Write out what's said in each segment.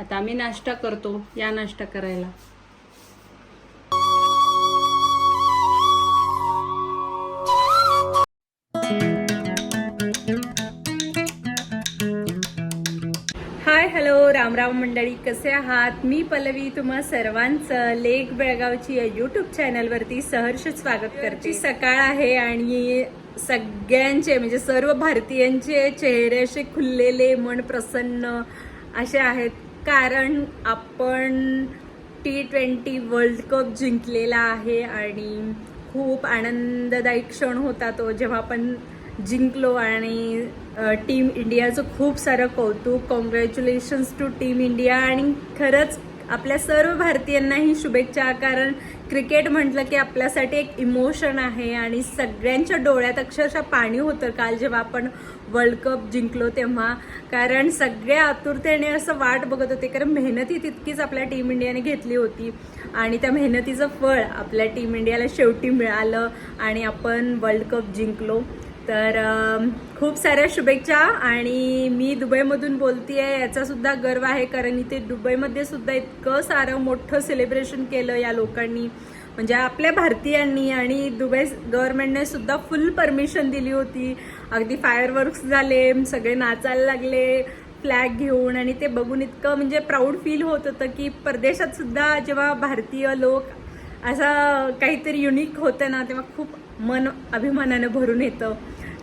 आता आम्ही नाश्ता करतो या नाश्ता करायला. हाय हॅलो रामराम मंडळी कसे आहात? मी पल्लवी तुम्हा सर्वांचं लेक बेळगावची या युट्यूब चॅनलवरती सहर्ष स्वागत करते. सकाळ आहे आणि सगळ्यांचे म्हणजे सर्व भारतीयांचे चेहरे असे खुललेले मन प्रसन्न असे आहेत. कारण आपण टी ट्वेंटी वर्ल्ड कप जिंकलेला आहे आणि खूप आनंददायी क्षण होता तो जेव्हा आपण जिंकलो आणि टीम इंडियाचं खूप सारं कौतुक कॉंग्रॅच्युलेशन्स टू टीम इंडिया आणि खरंच आपल्या सर्व भारतीयांनाही शुभेच्छा. कारण क्रिकेट म्हटलं की आपल्यासाठी एक इमोशन आहे आणि सगळ्यांच्या डोळ्यात अक्षरशः पाणी होतं काल जेव्हा आपण वर्ल्ड कप जिंकलो तेव्हा. कारण सगळे आतुरतेने असं वाट बघत होते कारण मेहनती तितकीच आपल्या टीम इंडियाने घेतली होती. आणि त्या मेहनतीचं फळ आपल्या टीम इंडियाला शेवटी मिळालं आणि आपण वर्ल्ड कप जिंकलो. तर खूप साऱ्या शुभेच्छा आणि मी दुबईमधून बोलते आहे याचा सुद्धा गर्व आहे कारण इथे दुबईमध्ये सुद्धा इतकं सारं मोठं सेलिब्रेशन केलं या लोकांनी. म्हणजे आपल्या भारतीयांनी आणि दुबई गव्हर्नमेंटने सुद्धा फुल परमिशन दिली होती. अगदी फायरवर्क्स झाले सगळे नाचायला लागले फ्लॅग घेऊन आणि ते बघून इतकं म्हणजे प्राऊड फील होत होतं की परदेशात सुद्धा जेव्हा भारतीय लोक असं काहीतरी युनिक होतं ना तेव्हा खूप मन अभिमानानं भरून येतं.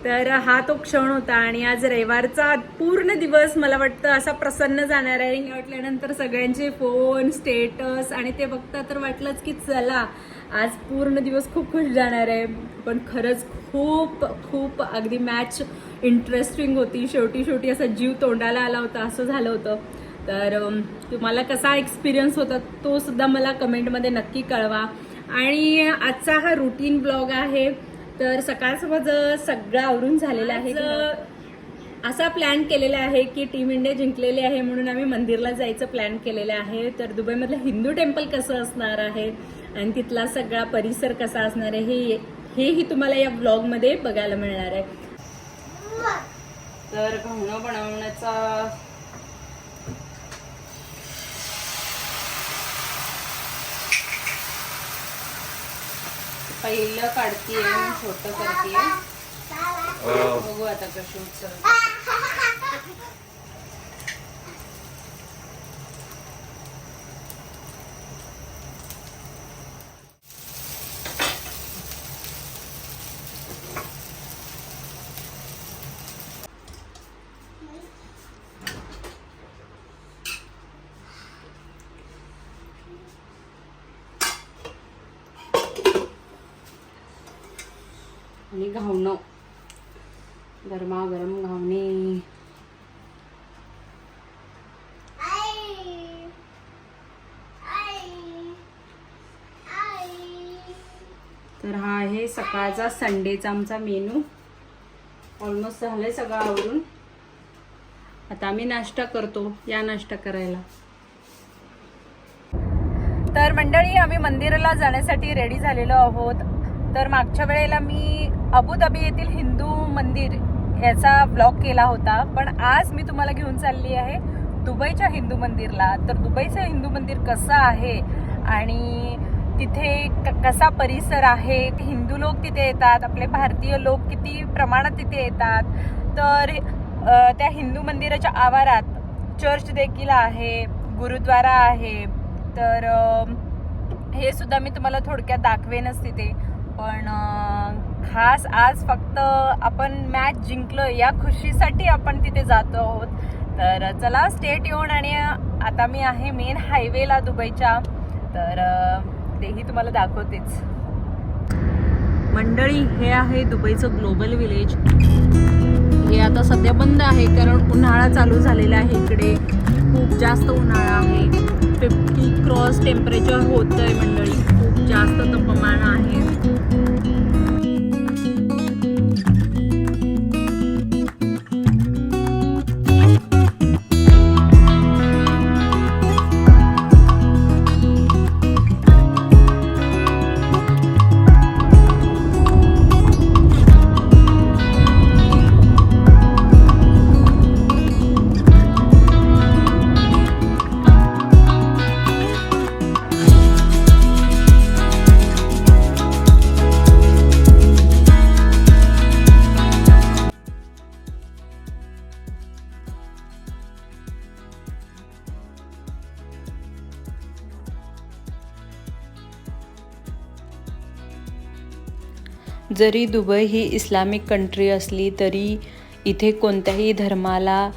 तर हा तो क्षण होता आणि आज रविवारचा पूर्ण दिवस मला वाटतं असा प्रसन्न जाणार आहे. आणि वाटल्यानंतर सगळ्यांचे फोन स्टेटस आणि ते बघता तर वाटलंच की चला आज पूर्ण दिवस खूप खुश जाणार आहे. पण खरंच खूप खूप अगदी मॅच इंटरेस्टिंग होती. शेवटी शेवटी असा जीव तोंडाला आला होता असं झालं होतं. तर तुम्हाला कसा एक्सपिरियन्स होता तो सुद्धा मला कमेंटमध्ये नक्की कळवा. आणि आजचा हा रुटीन ब्लॉग आहे तर सकाळचं माझं सगळं आवरून झालेलं आहे असा प्लॅन केलेला आहे की टीम इंडिया जिंकलेली आहे म्हणून आम्ही मंदिरला जायचं प्लॅन केलेलं आहे. तर दुबईमधलं हिंदू टेम्पल कसं असणार आहे? आणि तिथला सगळा परिसर कसा असणार आहे? हे हेही तुम्हाला या ब्लॉगमध्ये बघायला मिळणार आहे. तर घावणं बनवण्याचा पहिलं काढतीये छोटं करतीये. बघू आता कशी उचल आणि घावणं. गरमागरम घावणे. तर हा आहे सकाळचा संडेचा आमचा मेनू. ऑलमोस्ट झालं आहे सगळं आवरून. आता आम्ही नाश्ता करतो या नाश्ता करायला. तर मंडळी आम्ही मंदिराला जाण्यासाठी रेडी झालेलो आहोत. तर मागच्या वेळेला मी अबुधाबी येथील हिंदू मंदिर याचा ब्लॉग केला होता. पण आज मी तुम्हाला घेऊन चालली आहे दुबईच्या हिंदू मंदिरला. तर दुबईचं हिंदू मंदिर कसं आहे आणि तिथे क- कसा परिसर आहे? हिंदू लोक तिथे येतात आपले भारतीय लोक किती प्रमाणात तिथे येतात? तर त्या हिंदू मंदिराच्या आवारात चर्च देखील आहे गुरुद्वारा आहे. तर हे सुद्धा मी तुम्हाला थोडक्यात दाखवेनच तिथे. पण खास आज फक्त आपण मॅच जिंकलो या खुशीसाठी आपण तिथे जातो आहोत. तर चला स्टेट येऊन आणि आता मी आहे मेन हायवेला दुबईच्या. तर तेही तुम्हाला दाखवतेच. मंडळी हे आहे दुबईचं ग्लोबल विलेज हे आता सध्या बंद आहे कारण उन्हाळा चालू झालेला आहे इकडे. खूप जास्त उन्हाळा आहे. फिफ्टी क्रॉस टेम्परेचर होत आहे मंडळी. खूप जास्त तापमान आहे. जरी दुबई ही इस्लामिक कंट्री असली तरी इथे कोणत्याही धर्माला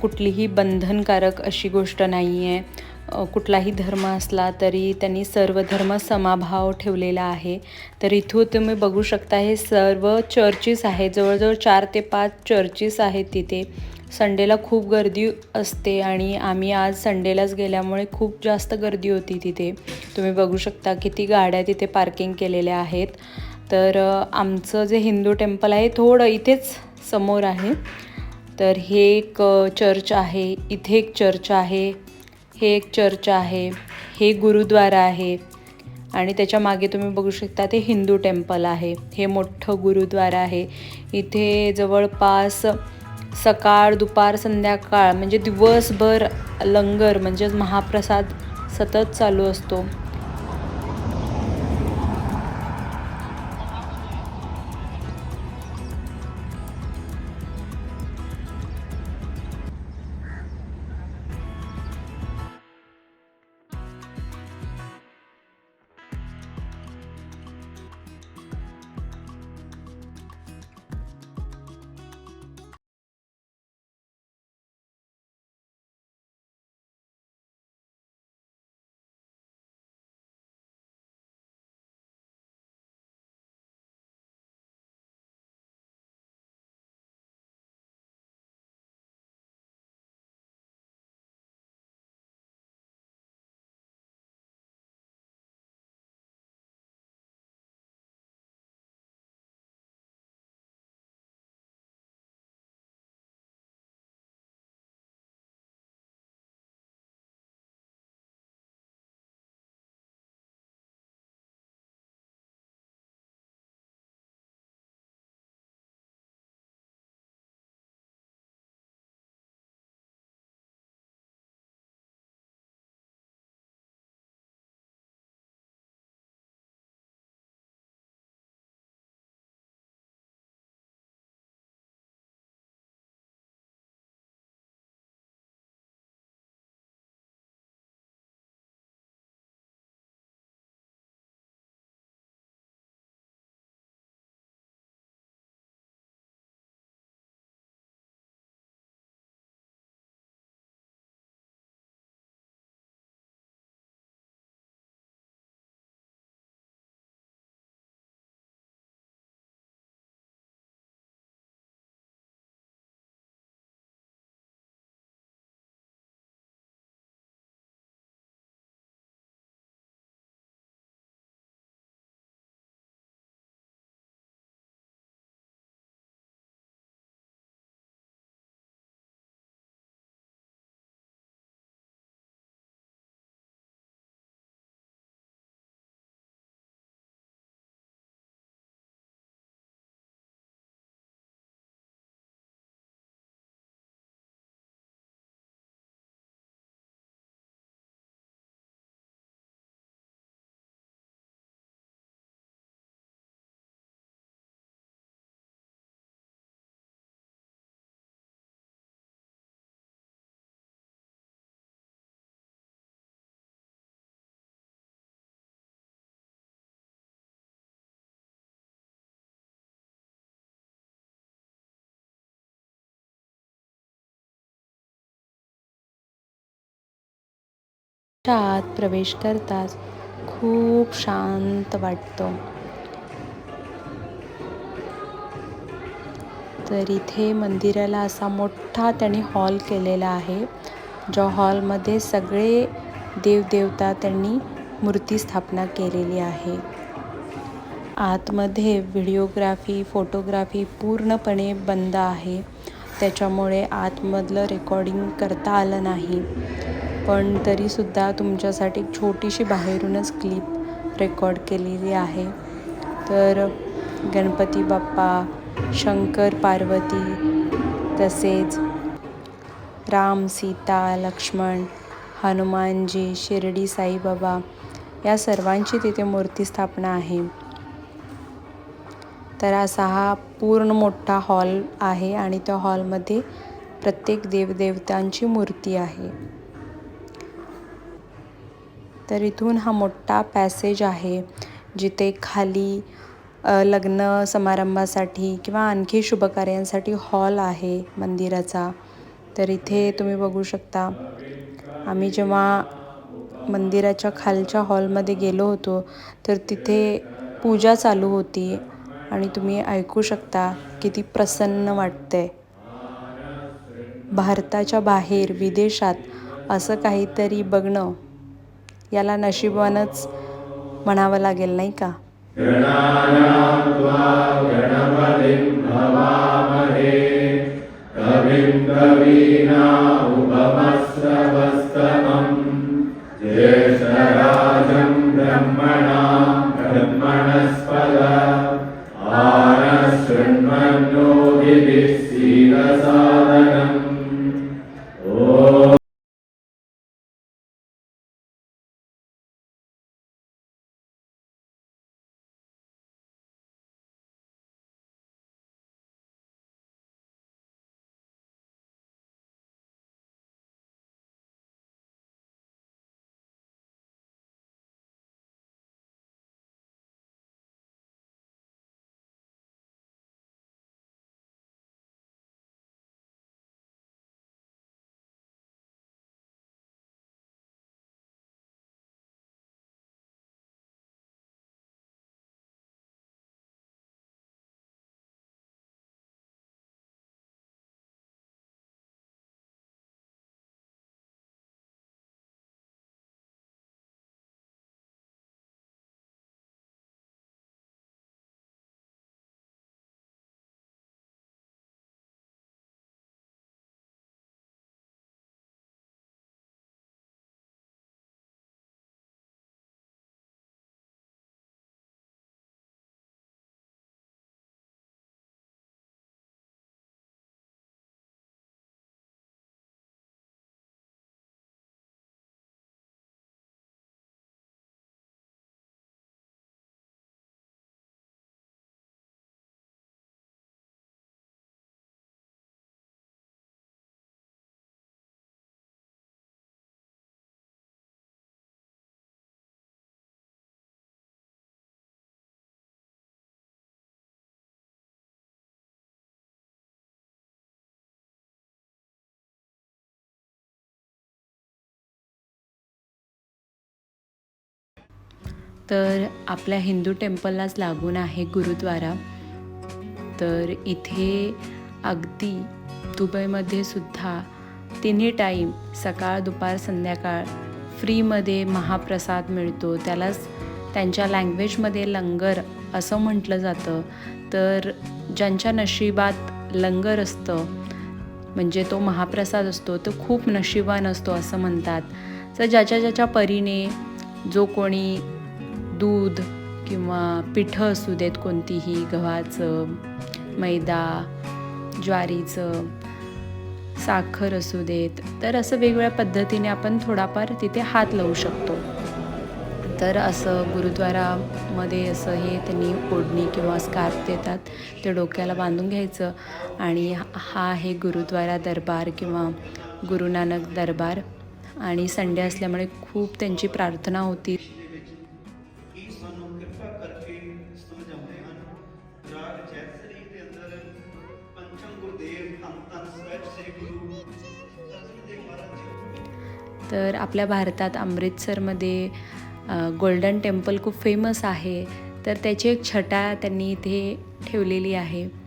कुठलीही बंधनकारक अशी गोष्ट नाही आहे कुठलाही धर्म असला तरी त्यांनी सर्व धर्म समाभाव ठेवलेला आहे. तर इथून तुम्ही बघू शकता हे सर्व चर्चेस आहेत. जवळजवळ चार ते पाच चर्चेस आहेत तिथे. संडेला खूप गर्दी असते आणि आम्ही आज संडेलाच गेल्यामुळे खूप जास्त गर्दी होती तिथे. तुम्ही बघू शकता किती गाड्या तिथे पार्किंग केलेल्या आहेत. तर आमचं जे हिंदू टेम्पल आहे थोडं इथेच समोर आहे. तर हे एक चर्च आहे. इथे एक चर्च आहे. हे एक चर्च आहे. हे गुरुद्वारा आहे. आणि त्याच्यामागे तुम्ही बघू शकता ते हिंदू टेम्पल आहे. हे मोठं गुरुद्वारा आहे. इथे जवळपास सकाळ दुपार संध्याकाळ म्हणजे दिवसभर लंगर म्हणजेच महाप्रसाद सतत चालू असतो. आत प्रवेश करताच खूप शांत वाटतं. तर इथे मंदिराला असा मोठा त्यांनी हॉल केलेला आहे ज्या हॉलमध्ये सगळे देवदेवता त्यांनी मूर्ती स्थापना केलेली आहे. आतमध्ये व्हिडिओग्राफी फोटोग्राफी पूर्णपणे बंद आहे. त्याच्यामुळे आतमधलं रेकॉर्डिंग करता आलं नाही. पण तरीसुद्धा तुमच्यासाठी एक छोटीशी बाहेरूनच क्लिप रेकॉर्ड केलेली आहे. तर गणपती बाप्पा शंकर पार्वती तसेच राम सीता लक्ष्मण हनुमानजी शिर्डी साईबाबा या सर्वांची तिथे मूर्ती स्थापना आहे. तर असा हा पूर्ण मोठा हॉल आहे आणि त्या हॉलमध्ये प्रत्येक देवदेवतांची मूर्ती आहे. तर इथून हा मोठा पॅसेज आहे जिथे खाली लग्न समारंभासाठी किंवा आणखी शुभकार्यांसाठी हॉल आहे मंदिराचा. तर इथे तुम्ही बघू शकता आम्ही जेव्हा मंदिराच्या खालच्या हॉलमध्ये गेलो होतो तर तिथे पूजा चालू होती आणि तुम्ही ऐकू शकता किती प्रसन्न वाटतंय. भारताच्या बाहेर विदेशात असं काहीतरी बघणं याला नशिबानंच म्हणावं लागेल नाही का? तर आपल्या हिंदू टेम्पललाच लागून आहे गुरुद्वारा. तर इथे अगदी दुबईमध्ये सुद्धा तिन्ही टाईम सकाळ दुपार संध्याकाळ फ्रीमध्ये महाप्रसाद मिळतो. त्यालाच त्यांच्या लँग्वेजमध्ये लंगर असं म्हटलं जातं. तर ज्यांच्या नशिबात लंगर असतं म्हणजे तो महाप्रसाद असतो तो खूप नशिबान असतो असं म्हणतात. तर ज्याच्या ज्याच्या परीने जो कोणी दूध किंवा पिठं असू देत कोणतीही गव्हाचं मैदा ज्वारीचं साखर असू देत तर असं वेगवेगळ्या पद्धतीने आपण थोडाफार तिथे हात लावू शकतो. तर असं गुरुद्वारामध्ये असं हे त्यांनी ओढणी किंवा स्कार्फ देतात ते डोक्याला बांधून घ्यायचं आणि हा आहे गुरुद्वारा दरबार किंवा गुरुनानक दरबार. आणि संडे असल्यामुळे खूप त्यांची प्रार्थना होती. तर आपल्या भारतात अमृतसरमध्ये गोल्डन टेम्पल खूप फेमस आहे. तर त्याची एक छटा त्यांनी इथे ठेवलेली आहे.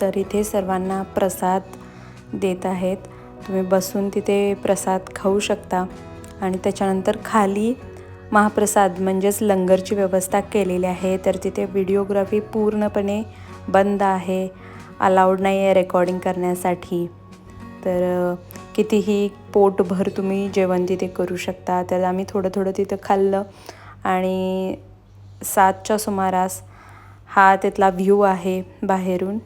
तर इथे सर्वांना प्रसाद देत आहेत. तुम्ही बसून तिथे प्रसाद खाऊ शकता. आणि त्याच्यानंतर खाली महाप्रसाद म्हणजेच लंगरची व्यवस्था केलेली आहे. तर तिथे व्हिडिओग्राफी पूर्णपणे बंद आहे. अलाउड नाही आहे रेकॉर्डिंग करण्यासाठी. तर कितीही पोटभर तुम्ही जेवण तिथे करू शकता. तर आम्ही थोडं थोडं तिथं खाल्लं. आणि सातच्या सुमारास हा तिथला व्ह्यू आहे बाहेरून.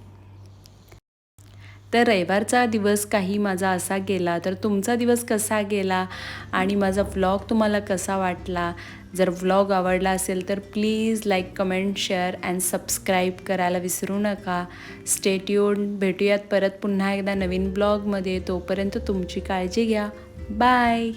तर रविवारचा दिवस काही माझा असा गेला तर तुमचा दिवस कसा गेला आणि माझा व्लॉग तुम्हाला कसा वाटला? जर व्लॉग आवडला असेल तर please like comment share and subscribe करायला विसरू नका. स्टेट्यून भेटूयात परत पुन्हा एकदा नवीन ब्लॉगमध्ये तोपर्यंत तुमची काळजी घ्या. बाय